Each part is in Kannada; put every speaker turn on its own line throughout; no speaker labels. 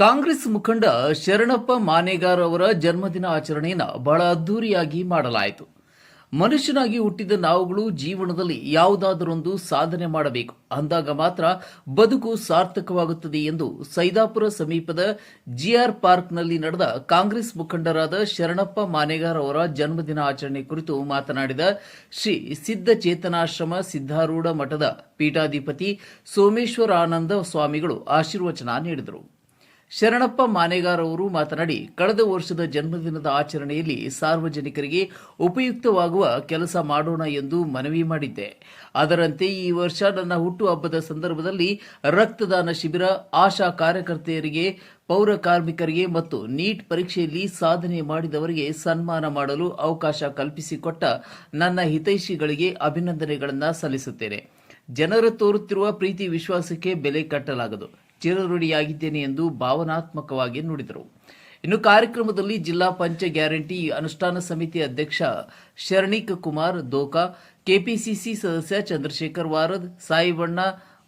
ಕಾಂಗ್ರೆಸ್ ಮುಖಂಡ ಶರಣಪ್ಪ ಮಾನೇಗಾರ್ ಅವರ ಜನ್ಮದಿನ ಆಚರಣೆಯನ್ನು ಬಹಳ ಅದ್ದೂರಿಯಾಗಿ ಮಾಡಲಾಯಿತು. ಮನುಷ್ಯನಾಗಿ ಹುಟ್ಟಿದ ನಾವುಗಳು ಜೀವನದಲ್ಲಿ ಯಾವುದಾದರೊಂದು ಸಾಧನೆ ಮಾಡಬೇಕು. ಅಂದಾಗ ಮಾತ್ರ ಬದುಕು ಸಾರ್ಥಕವಾಗುತ್ತದೆ ಎಂದು ಸೈದಾಪುರ ಸಮೀಪದ ಜಿಆರ್ ಪಾರ್ಕ್ನಲ್ಲಿ ನಡೆದ ಕಾಂಗ್ರೆಸ್ ಮುಖಂಡರಾದ ಶರಣಪ್ಪ ಮಾನೇಗಾರ್ ಅವರ ಜನ್ಮದಿನ ಆಚರಣೆ ಕುರಿತು ಮಾತನಾಡಿದ ಶ್ರೀ ಸಿದ್ಧ ಚೇತನಾಶ್ರಮ ಸಿದ್ಧಾರೂಢ ಮಠದ ಪೀಠಾಧಿಪತಿ ಸೋಮೇಶ್ವರಾನಂದ ಸ್ವಾಮಿಗಳು ಆಶೀರ್ವಚನ ನೀಡಿದರು. ಶರಣಪ್ಪ ಮಾನೇಗಾರ್ ಅವರು ಮಾತನಾಡಿ, ಕಳೆದ ವರ್ಷದ ಜನ್ಮದಿನದ ಆಚರಣೆಯಲ್ಲಿ ಸಾರ್ವಜನಿಕರಿಗೆ ಉಪಯುಕ್ತವಾಗುವ ಕೆಲಸ ಮಾಡೋಣ ಎಂದು ಮನವಿ ಮಾಡಿದ್ದೆ. ಅದರಂತೆ ಈ ವರ್ಷ ನನ್ನ ಹುಟ್ಟುಹಬ್ಬದ ಸಂದರ್ಭದಲ್ಲಿ ರಕ್ತದಾನ ಶಿಬಿರ, ಆಶಾ ಕಾರ್ಯಕರ್ತೆಯರಿಗೆ, ಪೌರ ಕಾರ್ಮಿಕರಿಗೆ ಮತ್ತು ನೀಟ್ ಪರೀಕ್ಷೆಯಲ್ಲಿ ಸಾಧನೆ ಮಾಡಿದವರಿಗೆ ಸನ್ಮಾನ ಮಾಡಲು ಅವಕಾಶ ಕಲ್ಪಿಸಿಕೊಟ್ಟ ನನ್ನ ಹಿತೈಷಿಗಳಿಗೆ ಅಭಿನಂದನೆಗಳನ್ನು ಸಲ್ಲಿಸುತ್ತೇನೆ. ಜನರು ತೋರುತ್ತಿರುವ ಪ್ರೀತಿ ವಿಶ್ವಾಸಕ್ಕೆ ಬೆಲೆ ಕಟ್ಟಲಾಗದು. ಚಿರಋಣಿಯಾಗಿದ್ದೇನೆ ಎಂದು ಭಾವನಾತ್ಮಕವಾಗಿ ನುಡಿದರು. ಇನ್ನು ಕಾರ್ಯಕ್ರಮದಲ್ಲಿ ಜಿಲ್ಲಾ ಪಂಚ ಗ್ಯಾರಂಟಿ ಅನುಷ್ಠಾನ ಸಮಿತಿ ಅಧ್ಯಕ್ಷ ಶರಣಿಕ್ ಕುಮಾರ್ ದೋಕಾ, ಕೆಪಿಸಿಸಿ ಸದಸ್ಯ ಚಂದ್ರಶೇಖರ್ ವಾರದ್, ಸಾಯಿಬಣ್ಣ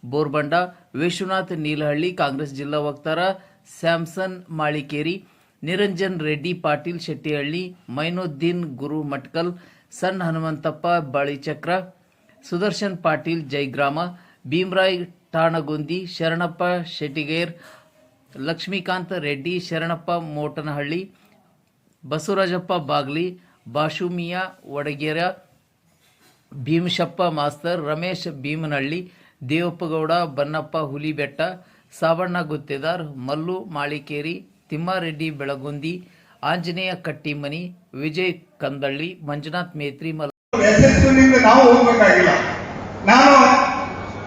ಬೋರ್ಬಂಡ, ವಿಶ್ವನಾಥ್ ನೀಲಹಳ್ಳಿ, ಕಾಂಗ್ರೆಸ್ ಜಿಲ್ಲಾ ವಕ್ತಾರ ಸ್ಯಾಮ್ಸನ್ ಮಾಳಿಕೇರಿ, ನಿರಂಜನ್ ರೆಡ್ಡಿ, ಪಾಟೀಲ್ ಶೆಟ್ಟಿಹಳ್ಳಿ, ಮೈನುದ್ದೀನ್ ಗುರು ಮಟ್ಕಲ್ ಸಣ್ಣ ಹನುಮಂತಪ್ಪ, ಬಳಿಚಕ್ರ, ಸುದರ್ಶನ್ ಪಾಟೀಲ್ ಜೈಗ್ರಾಮ, ಭೀಮರಾಯ್ ಠಾಣಗುಂದಿ ಶರಣಪ್ಪ ಶೆಟ್ಟಿಗೇರ್, ಲಕ್ಷ್ಮೀಕಾಂತ ರೆಡ್ಡಿ, ಶರಣಪ್ಪ ಮೋಟನಹಳ್ಳಿ, ಬಸವರಾಜಪ್ಪ ಬಾಗ್ಲಿ ಬಾಷುಮಿಯ ವಡಗೇರ, ಭೀಮಶಪ್ಪ ಮಾಸ್ತರ್, ರಮೇಶ್ ಭೀಮನಹಳ್ಳಿ, ದೇವಪ್ಪಗೌಡ, ಬನ್ನಪ್ಪ ಹುಲಿಬೆಟ್ಟ, ಸಾವಣ್ಣ ಗುತ್ತೇದಾರ್, ಮಲ್ಲು ಮಾಳಿಕೇರಿ, ತಿಮ್ಮಾರೆಡ್ಡಿ ಬೆಳಗುಂದಿ, ಆಂಜನೇಯ ಕಟ್ಟಿಮನಿ, ವಿಜಯ್ ಕಂದಳ್ಳಿ, ಮಂಜುನಾಥ್ ಮೇತ್ರಿ
ಮಲ್ಲ ನಾವು ಹೋಗ್ಬೇಕಾಗಿಲ್ಲ. ನಾನು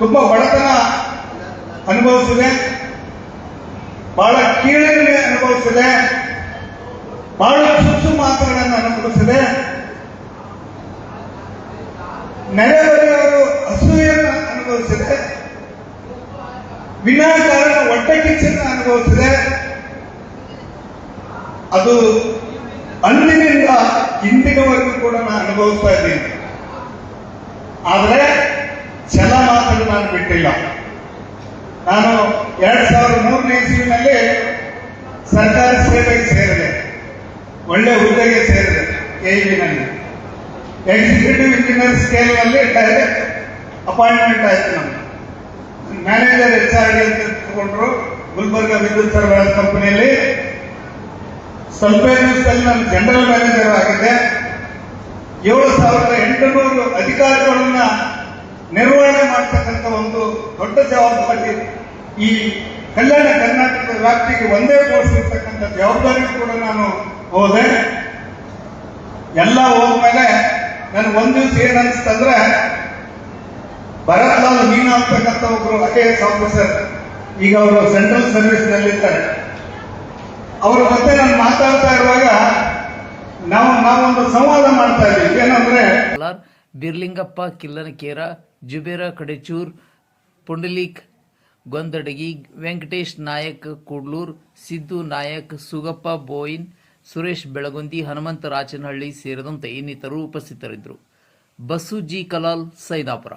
ತುಂಬಾ ಬಡತನ ಅನುಭವಿಸಿದೆ. ಬಹಳ ಕೀಳರಿಮೆ ಅನುಭವಿಸಿದೆ. ಬಹಳ ಸುಸು ಮಾತುಗಳನ್ನು ಅನುಭವಿಸಿದೆ. ನೆರೆಹೊರೆಯವರು ಅಸೂಯೆಯನ್ನು ಅನುಭವಿಸಿದೆ. ವಿನಾಕಾರಣ ಹೊಟ್ಟೆ ಕಿಚ್ಚನ್ನು ಅನುಭವಿಸಿದೆ. ಅದು ಅಂದಿನಿಂದ ಇಂದಿನವರೆಗೂ ಕೂಡ ನಾನು ಅನುಭವಿಸ್ತಾ ಇದ್ದೀನಿ. ಆದರೆ ಛಲ ಮಾತ್ರ ನಾನು ಬಿಟ್ಟಿಲ್ಲ. ನಾನು ಎರಡ್ ಸಾವಿರದ ಮೂರನೇ ಇಸ್ವಿನಲ್ಲಿ ಸರ್ಕಾರಿ ಸೇವೆಗೆ ಸೇರಿದೆ. ಒಳ್ಳೆ ಹುದ್ದೆಗೆ ಸೇರಿದೆ ಕೆಇಬಿನಲ್ಲಿ ಎಕ್ಸಿಕ್ಯೂಟಿವ್ ಇಂಜಿನಿಯರ್ ಸ್ಕೇಲ್ನಲ್ಲಿ ಡೈರೆಕ್ಟ್ ಅಪಾಯಿಂಟ್ಮೆಂಟ್ ಆಯ್ತು ನಮ್ಗೆ ಮ್ಯಾನೇಜರ್ ಎಚ್ ಆರ್ ಡಿ ಅಂತ ತಗೊಂಡ್ರು ಗುಲ್ಬರ್ಗ ವಿದ್ಯುತ್ ಸರಬರಾಜು ಕಂಪನಿಯಲ್ಲಿ. ಸ್ವಲ್ಪ ದಿವಸದಲ್ಲಿ ನಾನು ಜನರಲ್ ಮ್ಯಾನೇಜರ್ ಆಗಿದ್ದೆ. ಏಳು ಸಾವಿರದ ಎಂಟುನೂರು ಅಧಿಕಾರಿಗಳನ್ನ ನಿರ್ವಹಣೆ ಮಾಡ್ತಕ್ಕಂಥ ಒಂದು ದೊಡ್ಡ ಜವಾಬ್ದಾರಿ ಈ ಕಲ್ಯಾಣ ಕರ್ನಾಟಕದ ವ್ಯಾಪ್ತಿಗೆ ಒಂದೇ ಕೋರ್ಸ್ ಇರ್ತಕ್ಕಂಥ ಜವಾಬ್ದಾರಿ ಕೂಡ ನಾನು ಹೋದೆ. ಎಲ್ಲ ಹೋದ್ಮೇಲೆ ನನ್ಗೆ ಒಂದು ದಿವಸ ಏನ್ ಅನ್ಸ್ತಂದ್ರೆ ಭರತ್ ಲಾಲ್ ಮೀನಾ ಅಂತಕ್ಕಂಥ ಒಬ್ರು ಐ ಎಸ್ ಆಫೀಸರ್ ಈಗ ಅವರು ಸೆಂಟ್ರಲ್ ಸರ್ವಿಸ್ ನಲ್ಲಿರ್ತಾರೆ. ಅವರ ಮತ್ತೆ ನಾನು ಮಾತಾಡ್ತಾ ಇರುವಾಗ ನಾವು, ನಾವೊಂದು ಸಂವಾದ ಮಾಡ್ತಾ ಇದ್ದೀವಿ. ಏನಂದ್ರೆ
ಬಿರ್ಲಿಂಗಪ್ಪ, ಕಿಲ್ಲನಕೇರ, ಜುಬೇರ, ಕಡೆಚೂರ್, ಪುಂಡಲೀಕ್ ಗೊಂದಡಗಿ, ವೆಂಕಟೇಶ್ ನಾಯಕ್ ಕುಡ್ಲೂರ್, ಸಿದ್ದು ನಾಯಕ್, ಸುಗಪ್ಪ ಬೋಯಿನ್, ಸುರೇಶ್ ಬೆಳಗುಂದಿ, ಹನುಮಂತ ರಾಚನಹಳ್ಳಿ ಸೇರಿದಂತೆ ಇನ್ನಿತರರು ಉಪಸ್ಥಿತರಿದ್ದರು. ಬಸ್ಸು ಜಿ ಕಲಾಲ್, ಸೈದಾಪುರ.